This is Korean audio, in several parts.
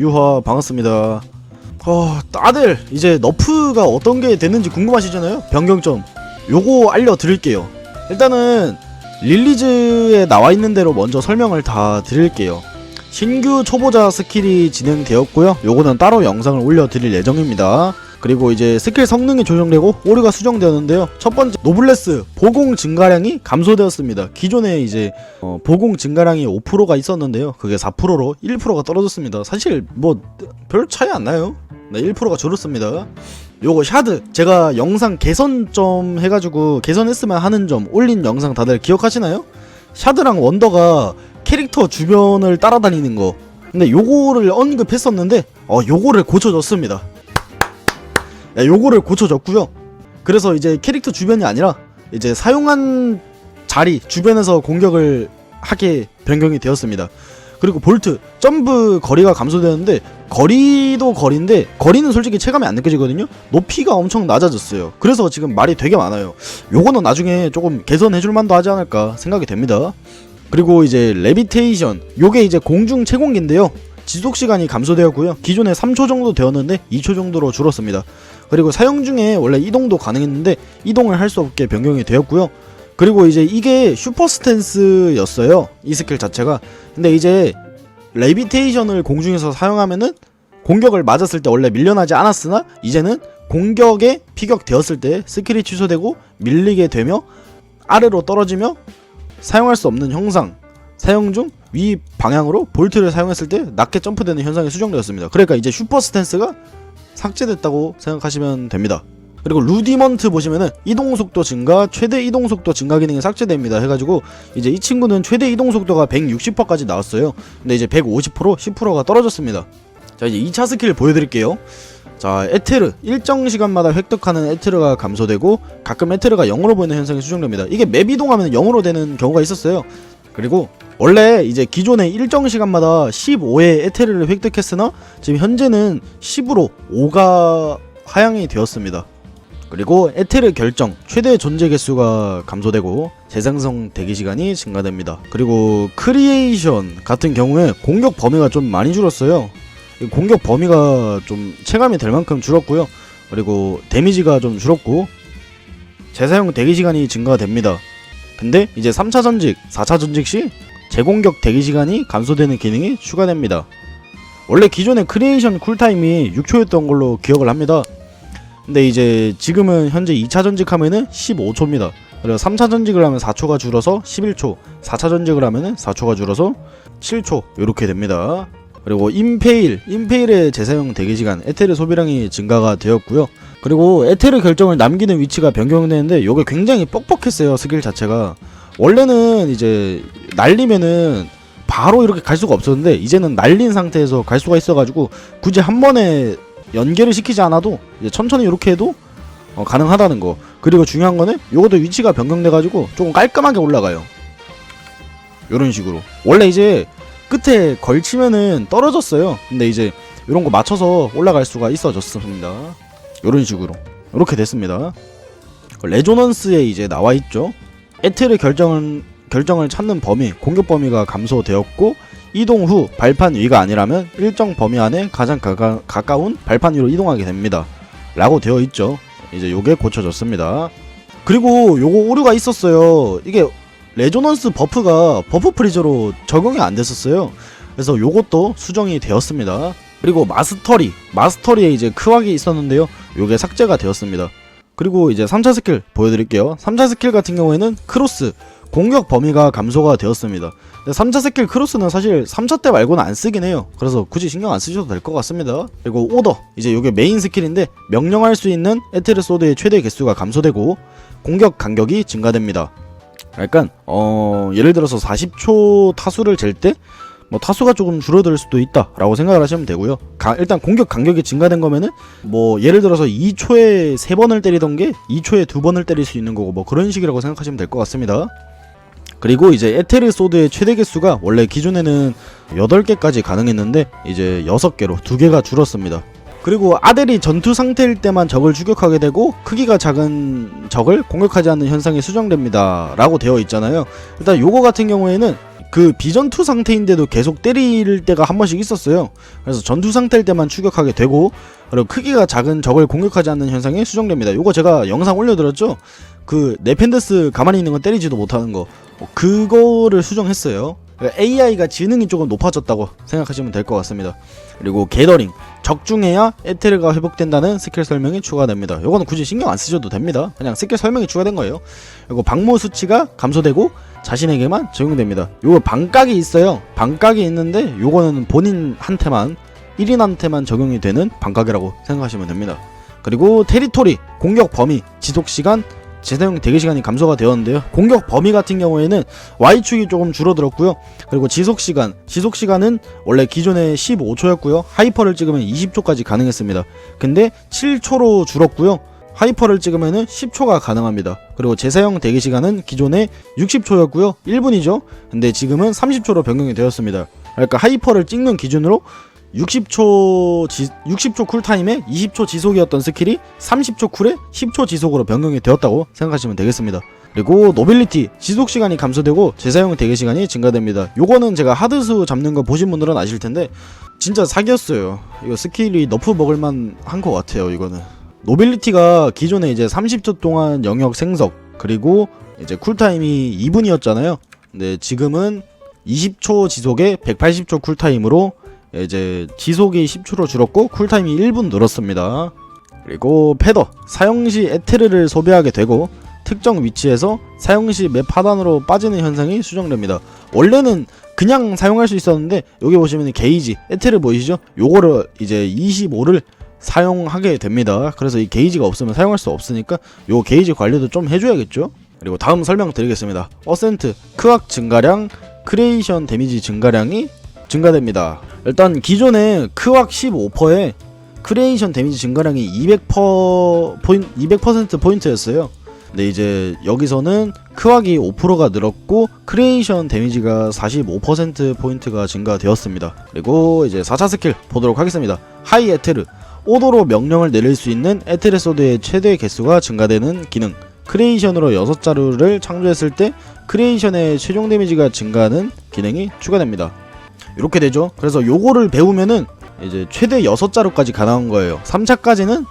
유화 반갑습니다. 어, 다들 이제 너프가 어떤 게 됐는지 궁금하시잖아요. 변경점. 요거 알려드릴게요. 일단은 릴리즈에 나와 있는 대로 먼저 설명을 다 드릴게요. 신규 초보자 스킬이 진행되었고요. 요거는 따로 영상을 올려드릴 예정입니다. 그리고 이제 스킬 성능이 조정되고 오류가 수정되었는데요. 첫 번째 노블레스 보공 증가량이 감소되었습니다. 기존에 이제 어, 보공 증가량이 5%가 있었는데요. 그게 4%로 1%가 떨어졌습니다. 사실 뭐 별 차이 안 나요. 네, 1%가 줄었습니다. 요거 샤드 제가 영상 개선점 해가지고 개선했으면 하는 점 올린 영상 다들 기억하시나요? 샤드랑 원더가 캐릭터 주변을 따라다니는 거 근데 요거를 언급했었는데 어 요거를 고쳐줬습니다 야, 요거를 고쳐줬고요. 그래서 이제 캐릭터 주변이 아니라 이제 사용한 자리 주변에서 공격을 하게 변경이 되었습니다. 그리고 볼트 점프 거리가 감소되는데 거리도 거리인데 거리는 솔직히 체감이 안 느껴지거든요. 높이가 엄청 낮아졌어요. 그래서 지금 말이 되게 많아요. 요거는 나중에 조금 개선해줄 만도 하지 않을까 생각이 됩니다. 그리고 이제 레비테이션 요게 이제 공중 채공기인데요. 지속 시간이 감소되었고요. 기존에 3초 정도 되었는데 2초 정도로 줄었습니다 그리고 사용 중에 원래 이동도 가능했는데 이동을 할 수 없게 변경이 되었고요. 그리고 이제 이게 슈퍼 스탠스였어요. 이 스킬 자체가. 근데 이제 레비테이션을 공중에서 사용하면은 공격을 맞았을 때 원래 밀려나지 않았으나 이제는 공격에 피격되었을 때 스킬이 취소되고 밀리게 되며 아래로 떨어지며 사용할 수 없는 형상 사용 중 위 방향으로 볼트를 사용했을 때 낮게 점프되는 현상이 수정되었습니다. 그러니까 이제 슈퍼 스탠스가 삭제됐다고 생각하시면 됩니다. 그리고 루디먼트 보시면은 이동 속도 증가, 최대 이동 속도 증가 기능이 삭제됩니다. 해가지고 이제 이 친구는 최대 이동 속도가 160%까지 나왔어요. 근데 이제 150% 10%가 떨어졌습니다. 자 이제 2차 스킬 보여드릴게요. 자 에테르 일정 시간마다 획득하는 에테르가 감소되고 가끔 에테르가 0으로 보이는 현상이 수정됩니다. 이게 맵 이동하면 0으로 되는 경우가 있었어요. 그리고 원래 이제 기존에 일정 시간마다 15의 에테르를 획득했으나 지금 현재는 10으로 5가 하향이 되었습니다. 그리고 에테르 결정 최대 존재 개수가 감소되고 재생성 대기 시간이 증가됩니다. 그리고 크리에이션 같은 경우에 공격 범위가 좀 많이 줄었어요. 이 공격 범위가 좀 체감이 될 만큼 줄었고요. 그리고 데미지가 좀 줄었고 재사용 대기 시간이 증가됩니다. 근데 이제 3차 전직, 4차 전직 시 재공격 대기 시간이 감소되는 기능이 추가됩니다. 원래 기존의 크리에이션 쿨타임이 6초였던 걸로 기억을 합니다. 근데 이제 지금은 현재 2차 전직하면은 15초입니다. 그리고 3차 전직을 하면 4초가 줄어서 11초, 4차 전직을 하면은 4초가 줄어서 7초 이렇게 됩니다. 그리고 임페일, 임페일의 재사용 대기 시간, 에테르 소비량이 증가가 되었고요. 그리고 에테르 결정을 남기는 위치가 변경되는데 이게 굉장히 뻑뻑했어요 스킬 자체가 원래는 이제 날리면은 바로 이렇게 갈 수가 없었는데 이제는 날린 상태에서 갈 수가 있어가지고 굳이 한 번에 연계를 시키지 않아도 천천히 이렇게 해도 어, 가능하다는 거. 그리고 중요한 거는 요것도 위치가 변경돼가지고 조금 깔끔하게 올라가요. 요런 식으로. 원래 이제 끝에 걸치면은 떨어졌어요. 근데 이제 이런 거 맞춰서 올라갈 수가 있어졌습니다. 요런 식으로. 이렇게 됐습니다. 레조넌스에 이제 나와 있죠 에테르 결정은 결정을 찾는 범위 공격 범위가 감소되었고 이동 후 발판 위가 아니라면 일정 범위 안에 가장 가까, 가까운 발판 위로 이동하게 됩니다. 라고 되어 있죠. 이제 요게 고쳐졌습니다. 그리고 요거 오류가 있었어요. 이게 레조넌스 버프가 버프 프리저로 적용이 안 됐었어요. 그래서 요것도 수정이 되었습니다. 그리고 마스터리 마스터리에 이제 크왁이 있었는데요. 요게 삭제가 되었습니다 그리고 이제 3차 스킬 보여드릴게요. 3차 스킬 같은 경우에는 크로스 공격 범위가 감소가 되었습니다. 3차 스킬 크로스는 사실 3차 때 말고는 안 쓰긴 해요. 그래서 굳이 신경 안 쓰셔도 될 것 같습니다. 그리고 오더 이제 요게 메인 스킬인데 명령할 수 있는 에테르 소드의 최대 개수가 감소되고 공격 간격이 증가됩니다. 약간 어 예를 들어서 40초 타수를 잴 때 뭐 타수가 조금 줄어들 수도 있다라고 생각을 하시면 되고요. 가- 일단 공격 간격이 증가된 거면은 뭐 예를 들어서 2초에 3번을 때리던 게 2초에 2번을 때릴 수 있는 거고 뭐 그런 식이라고 생각하시면 될 것 같습니다. 그리고 이제 에테르 소드의 최대 개수가 원래 기존에는 8개까지 가능했는데 이제 6개로 2개가 줄었습니다. 그리고 아델이 전투 상태일 때만 적을 추격하게 되고 크기가 작은 적을 공격하지 않는 현상이 수정됩니다. 라고 되어 있잖아요. 일단 요거 같은 경우에는 그 비전투 상태인데도 계속 때릴 때가 한 번씩 있었어요. 그래서 전투 상태일 때만 추격하게 되고 그리고 크기가 작은 적을 공격하지 않는 현상이 수정됩니다. 요거 제가 영상 올려드렸죠? 그 네펜데스 가만히 있는 건 때리지도 못하는 거 어, 그거를 수정했어요. AI가 지능이 조금 높아졌다고 생각하시면 될 것 같습니다. 그리고 게더링 적중해야 에테르가 회복된다는 스킬 설명이 추가됩니다. 요거는 굳이 신경 안 쓰셔도 됩니다. 그냥 스킬 설명이 추가된 거예요. 그리고 방모 수치가 감소되고 자신에게만 적용됩니다. 요거 반각이 있어요. 반각이 있는데 요거는 본인한테만 1인한테만 적용이 되는 반각이라고 생각하시면 됩니다. 그리고 테리토리 공격 범위 지속 시간 재사용 대기 시간이 감소가 되었는데요. 공격 범위 같은 경우에는 Y축이 조금 줄어들었고요. 그리고 지속 시간, 지속 시간은 원래 기존에 15초였고요. 하이퍼를 찍으면 20초까지 가능했습니다. 근데 7초로 줄었고요. 하이퍼를 찍으면은 10초가 가능합니다. 그리고 재사용 대기 시간은 기존에 60초였고요. 1분이죠. 근데 지금은 30초로 변경이 되었습니다. 그러니까 하이퍼를 찍는 기준으로 60초 지, 60초 쿨타임에 20초 지속이었던 스킬이 30초 쿨에 10초 지속으로 변경이 되었다고 생각하시면 되겠습니다. 그리고 노빌리티 지속 시간이 감소되고 재사용 대기 시간이 증가됩니다. 요거는 제가 하드수 잡는 거 보신 분들은 아실 텐데 진짜 사기였어요. 이거 스킬이 너프 먹을만 한 것 같아요. 이거는 노빌리티가 기존에 이제 30초 동안 영역 생석 그리고 이제 쿨타임이 2분이었잖아요. 근데 지금은 20초 지속에 180초 쿨타임으로 이제 지속이 10초로 줄었고 쿨타임이 1분 늘었습니다. 그리고 패더 사용 시 에테르를 소비하게 되고 특정 위치에서 사용 시 맵 하단으로 빠지는 현상이 수정됩니다. 원래는 그냥 사용할 수 있었는데 여기 보시면 게이지 에테르 보이시죠? 요거를 이제 25를 사용하게 됩니다. 그래서 이 게이지가 없으면 사용할 수 없으니까 요 게이지 관리도 좀 해줘야겠죠? 그리고 다음 설명드리겠습니다. 어센트 크악 증가량 크리에이션 데미지 증가량이 증가됩니다. 일단 기존에 크왁 15%에 크리에이션 데미지 증가량이 200% 포인 200% 포인트였어요. 근데 이제 여기서는 크왁이 5%가 늘었고 크리에이션 데미지가 45% 포인트가 증가되었습니다. 그리고 이제 4차 스킬 보도록 하겠습니다. 하이 에테르 오도로 명령을 내릴 수 있는 에테르 소드의 최대 개수가 증가되는 기능. 크리에이션으로 6자루를 창조했을 때 크리에이션의 최종 데미지가 증가하는 기능이 추가됩니다. 이렇게 되죠. 그래서 요거를 배우면은 이제 최대 6자루까지 가능한 거예요. 3차까지는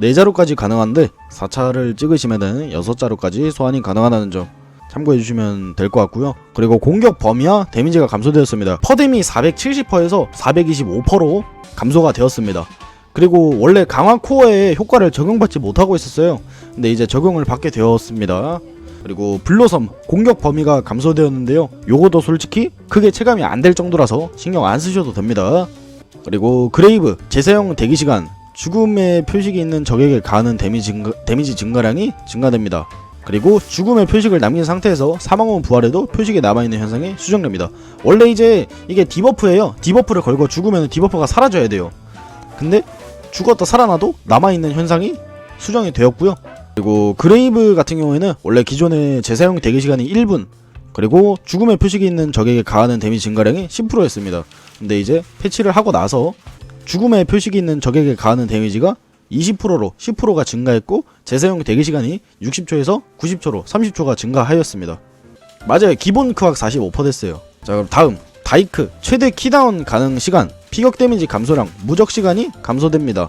4자루까지 가능한데 4차를 찍으시면은 6자루까지 소환이 가능하다는 점 참고해 주시면 될 것 같고요. 그리고 공격 범위와 데미지가 감소되었습니다. 퍼뎀이 470%에서 425%로 감소가 되었습니다. 그리고 원래 강화 코어에 효과를 적용받지 못하고 있었어요. 근데 이제 적용을 받게 되었습니다. 그리고 블로섬 공격 범위가 감소되었는데요. 요거도 솔직히 크게 체감이 안 될 정도라서 신경 안 쓰셔도 됩니다. 그리고 그레이브 재사용 대기 시간 죽음의 표식이 있는 적에게 가하는 데미지, 증가, 데미지 증가량이 증가됩니다. 그리고 죽음의 표식을 남긴 상태에서 사망 후 부활해도 표식이 남아있는 현상이 수정됩니다. 원래 이제 이게 디버프예요. 디버프를 걸고 죽으면 디버프가 사라져야 돼요. 근데 죽었다 살아나도 남아있는 현상이 수정이 되었고요. 그리고 그레이브 같은 경우에는 원래 기존의 재사용 대기 시간이 1분 그리고 죽음의 표식이 있는 적에게 가하는 데미지 증가량이 10%였습니다. 근데 이제 패치를 하고 나서 죽음의 표식이 있는 적에게 가하는 데미지가 20%로 10%가 증가했고 재사용 대기 시간이 60초에서 90초로 30초가 증가하였습니다. 맞아요. 기본 크악 45% 됐어요. 자 그럼 다음 다이크 최대 키다운 가능 시간 피격 데미지 감소량 무적 시간이 감소됩니다.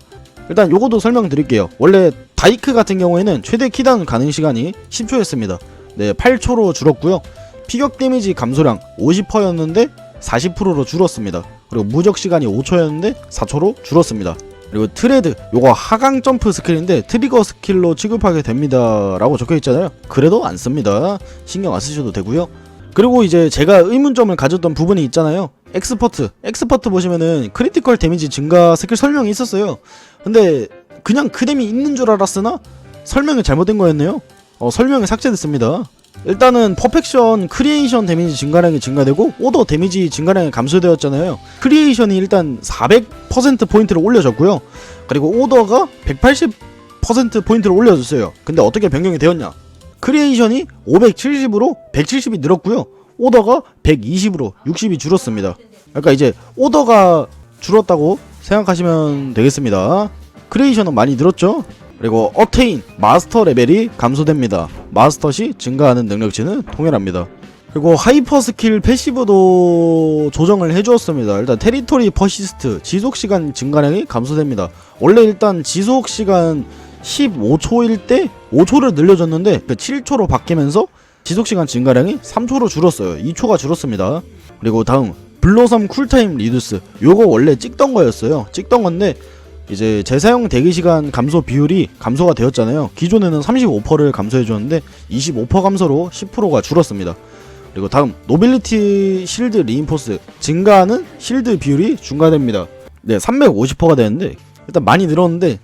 일단 요거도 설명드릴게요. 원래 다이크 같은 경우에는 최대 키다운 가능 시간이 10초였습니다. 네, 8초로 줄었고요. 피격 데미지 감소량 50%였는데 40%로 줄었습니다. 그리고 무적 시간이 5초였는데 4초로 줄었습니다. 그리고 트레드 요거 하강 점프 스킬인데 트리거 스킬로 취급하게 됩니다 라고 적혀 있잖아요. 그래도 안 씁니다. 신경 안 쓰셔도 되고요. 그리고 이제 제가 의문점을 가졌던 부분이 있잖아요. 엑스퍼트. 엑스퍼트 보시면은 크리티컬 데미지 증가 스킬 설명이 있었어요. 근데 그냥 그댐이 있는 줄 알았으나 설명이 잘못된 거였네요. 어, 설명이 삭제됐습니다. 일단은 퍼펙션 크리에이션 데미지 증가량이 증가되고 오더 데미지 증가량이 감소되었잖아요. 크리에이션이 일단 400% 포인트를 올려줬고요. 그리고 오더가 180% 포인트를 올려줬어요. 근데 어떻게 변경이 되었냐? 크리에이션이 570으로 170이 늘었고요. 오더가 120으로 60이 줄었습니다. 그러니까 이제 오더가 줄었다고 생각하시면 되겠습니다. 크리에이션은 많이 늘었죠? 그리고 어테인 마스터 레벨이 감소됩니다. 마스터 시 증가하는 능력치는 동일합니다. 그리고 하이퍼 스킬 패시브도 조정을 해주었습니다. 일단 테리토리 퍼시스트 지속 시간 증가량이 감소됩니다. 원래 일단 지속 시간 15초일 때 5초를 늘려줬는데 그 7초로 바뀌면서 지속 시간 증가량이 3초로 줄었어요. 2초가 줄었습니다. 그리고 다음 블로섬 쿨타임 리두스 요거 원래 찍던 거였어요. 찍던 건데 이제 재사용 대기 시간 감소 비율이 감소가 되었잖아요. 기존에는 35%를 감소해 줬는데 25% 감소로 10%가 줄었습니다. 그리고 다음 노빌리티 실드 리인포스 증가하는 실드 비율이 중과됩니다. 네, 350%가 되는데 일단 많이 늘었는데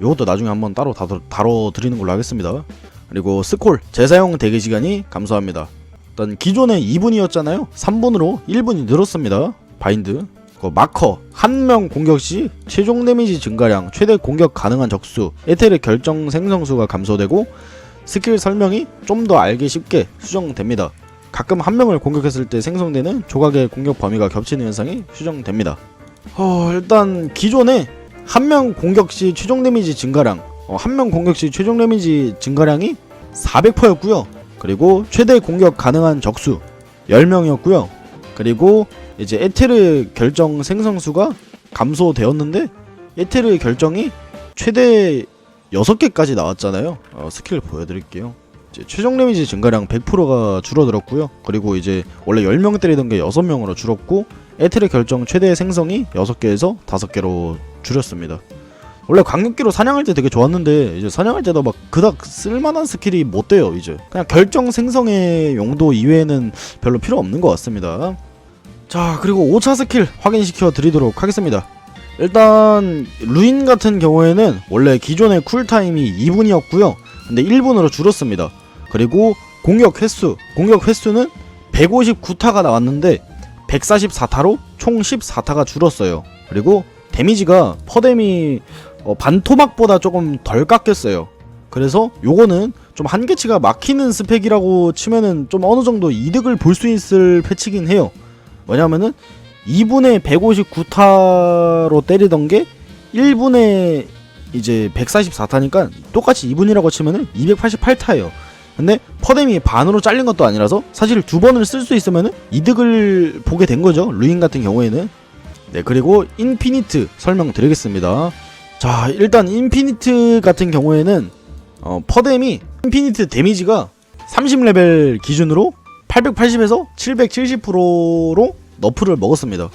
이것도 나중에 한번 따로 다뤄, 다뤄드리는 걸로 하겠습니다. 그리고 스콜 재사용 대기 시간이 감소합니다. 일단 기존에 2분이었잖아요. 3분으로 1분이 늘었습니다. 바인드. 그 마커 한 명 공격 시 최종 데미지 증가량 최대 공격 가능한 적수 에테르 결정 생성수가 감소되고 스킬 설명이 좀 더 알기 쉽게 수정됩니다. 가끔 한 명을 공격했을 때 생성되는 조각의 공격 범위가 겹치는 현상이 수정됩니다. 어, 일단 기존에 한 명 공격 시 최종 데미지 증가량 어, 한 명 공격 시 최종 데미지 증가량이 400%였고요. 그리고 최대 공격 가능한 적수 10명이었고요. 그리고 이제 에테르 결정 생성수가 감소되었는데 에테르 결정이 최대 6개까지 나왔잖아요. 어, 스킬 보여드릴게요. 최종 데미지 증가량 100%가 줄어들었고요. 그리고 이제 원래 10명 때리던 게 6명으로 줄었고 에테르 결정 최대 생성이 6개에서 5개로 줄였습니다. 원래 광역기로 사냥할 때 되게 좋았는데 이제 사냥할 때도 막 그닥 쓸만한 스킬이 못 돼요 이제. 그냥 결정 생성의 용도 이외에는 별로 필요 없는 것 같습니다. 자 그리고 5차 스킬 확인시켜 드리도록 하겠습니다. 일단 루인 같은 경우에는 원래 기존의 쿨타임이 2분이었고요. 근데 1분으로 줄었습니다. 그리고 공격 횟수 공격 횟수는 159타가 나왔는데 144타로 총 14타가 줄었어요. 그리고 데미지가 퍼뎀이 어, 반토막보다 조금 덜 깎였어요. 그래서 요거는 좀 한계치가 막히는 스펙이라고 치면은 좀 어느 정도 이득을 볼 수 있을 패치긴 해요. 왜냐면은 2분에 159타로 때리던 게 1분에 이제 144타니까 똑같이 2분이라고 치면은 288타예요. 근데 퍼뎀이 반으로 잘린 것도 아니라서 사실 두 번을 쓸 수 있으면은 이득을 보게 된 거죠. 루인 같은 경우에는. 네, 그리고 인피니트 설명드리겠습니다. 자 일단 인피니트 같은 경우에는 어, 퍼뎀이 인피니트 데미지가 30레벨 기준으로 880에서 770%로 너프를 먹었습니다.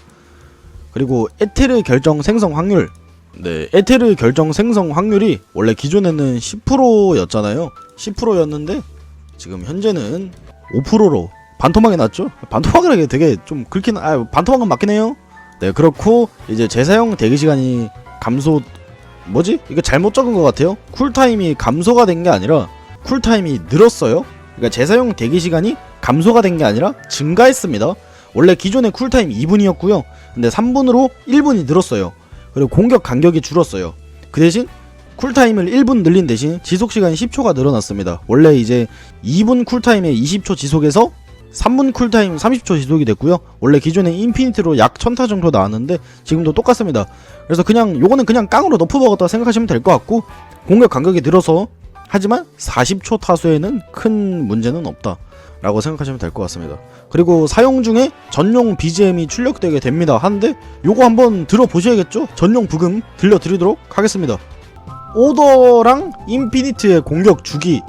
그리고 에테르 결정 생성 확률. 네 에테르 결정 생성 확률이 원래 기존에는 10%였잖아요. 10%였는데 지금 현재는 5%로 반토막이 났죠? 반토막을 하기 되게 좀 긁긴 아 반토막은 맞긴 해요. 네 그렇고 이제 재사용 대기 시간이 감소 뭐지? 이거 잘못 적은 것 같아요. 쿨타임이 감소가 된 게 아니라 쿨타임이 늘었어요. 그러니까 재사용 대기 시간이 감소가 된 게 아니라 증가했습니다. 원래 기존의 쿨타임 2분이었고요. 근데 3분으로 1분이 늘었어요. 그리고 공격 간격이 줄었어요. 그 대신 쿨타임을 1분 늘린 대신 지속 시간이 10초가 늘어났습니다. 원래 이제 2분 쿨타임에 20초 지속해서 3분 쿨타임 30초 지속이 됐고요. 원래 기존에 인피니트로 약 1000타 정도 나왔는데 지금도 똑같습니다. 그래서 그냥 요거는 그냥 깡으로 너프 먹었다 생각하시면 될 것 같고 공격 간격이 늘어서 하지만 40초 타수에는 큰 문제는 없다. 라고 생각하시면 될 것 같습니다. 그리고 사용 중에 전용 BGM이 출력되게 됩니다. 하는데 요거 한번 들어보셔야겠죠? 전용 부금 들려드리도록 하겠습니다. 오더랑 인피니트의 공격 주기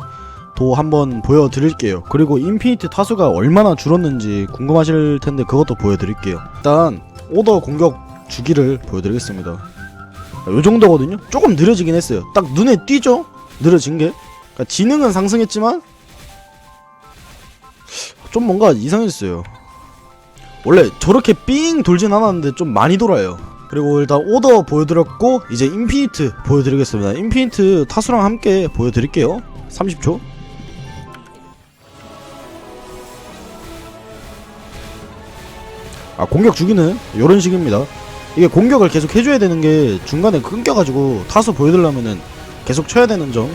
도 한번 보여드릴게요. 그리고 인피니트 타수가 얼마나 줄었는지 궁금하실 텐데 그것도 보여드릴게요. 일단 오더 공격 주기를 보여드리겠습니다. 요 정도거든요. 조금 느려지긴 했어요. 딱 눈에 띄죠? 느려진 게. 그러니까 지능은 상승했지만 좀 뭔가 이상했어요. 원래 저렇게 삥 돌진 않았는데 좀 많이 돌아요. 그리고 일단 오더 보여드렸고 이제 인피니트 보여드리겠습니다. 인피니트 타수랑 함께 보여드릴게요. 30초. 아 공격 주기는 이런 식입니다. 이게 공격을 계속 해줘야 되는 게 중간에 끊겨가지고 타수 보여드리려면은 계속 쳐야 되는 점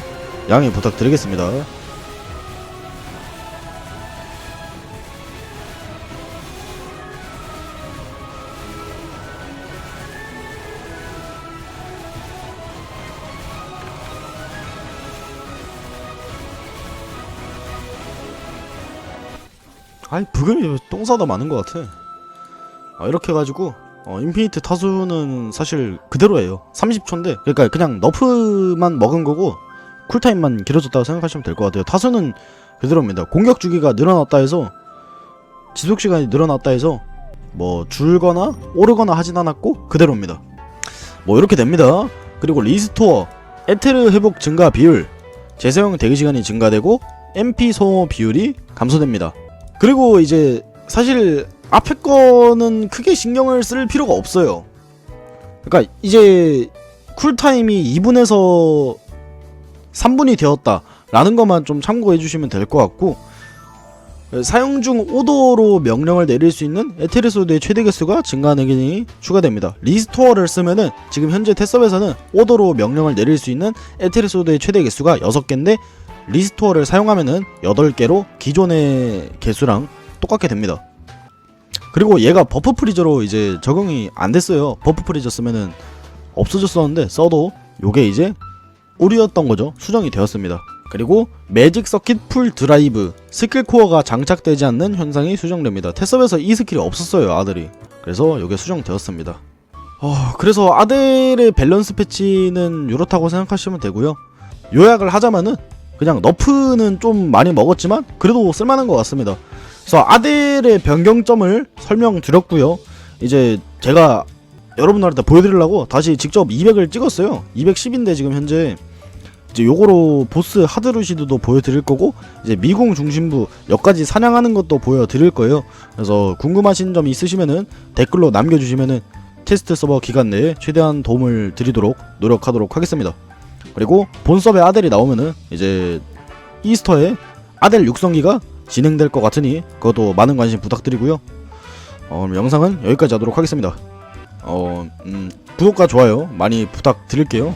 양해 부탁드리겠습니다. 아이 부금이 똥 싸다 많은 것 같아 아, 이렇게 해가지고 어, 인피니트 타수는 사실 그대로예요. 30초인데 그러니까 그냥 너프만 먹은 거고 쿨타임만 길어졌다고 생각하시면 될 것 같아요. 타수는 그대로입니다. 공격 주기가 늘어났다 해서 지속 시간이 늘어났다 해서 뭐 줄거나 오르거나 하진 않았고 그대로입니다. 뭐 이렇게 됩니다. 그리고 리스토어 에테르 회복 증가 비율 재사용 대기 시간이 증가되고 MP 소모 비율이 감소됩니다. 그리고 이제 사실 앞에 거는 크게 신경을 쓸 필요가 없어요. 그러니까 이제 쿨타임이 2분에서 3분이 되었다라는 것만 좀 참고해 주시면 될 것 같고 사용 중 오도로 명령을 내릴 수 있는 에테르소드의 최대 개수가 증가하는 기능이 추가됩니다. 리스토어를 쓰면은 지금 현재 테스업에서는 오도로 명령을 내릴 수 있는 에테르소드의 최대 개수가 6개인데 리스토어를 사용하면은 8개로 기존의 개수랑 똑같게 됩니다. 그리고 얘가 버프 프리저로 이제 적용이 안 됐어요. 버프 프리저 쓰면은 없어졌었는데 써도 요게 이제 오류였던 거죠. 수정이 되었습니다. 그리고 매직 서킷 풀 드라이브 스킬 코어가 장착되지 않는 현상이 수정됩니다. 테스업에서 이 스킬이 없었어요, 아들이. 그래서 요게 수정되었습니다. 어, 그래서 아델의 밸런스 패치는 이렇다고 생각하시면 되고요. 요약을 하자면은 그냥 너프는 좀 많이 먹었지만 그래도 쓸만한 것 같습니다. 그래서 아델의 변경점을 설명드렸고요. 이제 제가 여러분들한테 보여드리려고 다시 직접 200을 찍었어요. 210인데 지금 현재 이제 요거로 보스 하드루시드도 보여드릴 거고 이제 미궁 중심부 역까지 사냥하는 것도 보여드릴 거예요. 그래서 궁금하신 점 있으시면은 댓글로 남겨주시면은 테스트 서버 기간 내에 최대한 도움을 드리도록 노력하도록 하겠습니다. 그리고 본섭에 아델이 나오면은 이제 이스터에 아델 육성기가 진행될 것 같으니 그것도 많은 관심 부탁드리고요. 어, 영상은 여기까지 하도록 하겠습니다. 어, 음, 구독과 좋아요 많이 부탁드릴게요.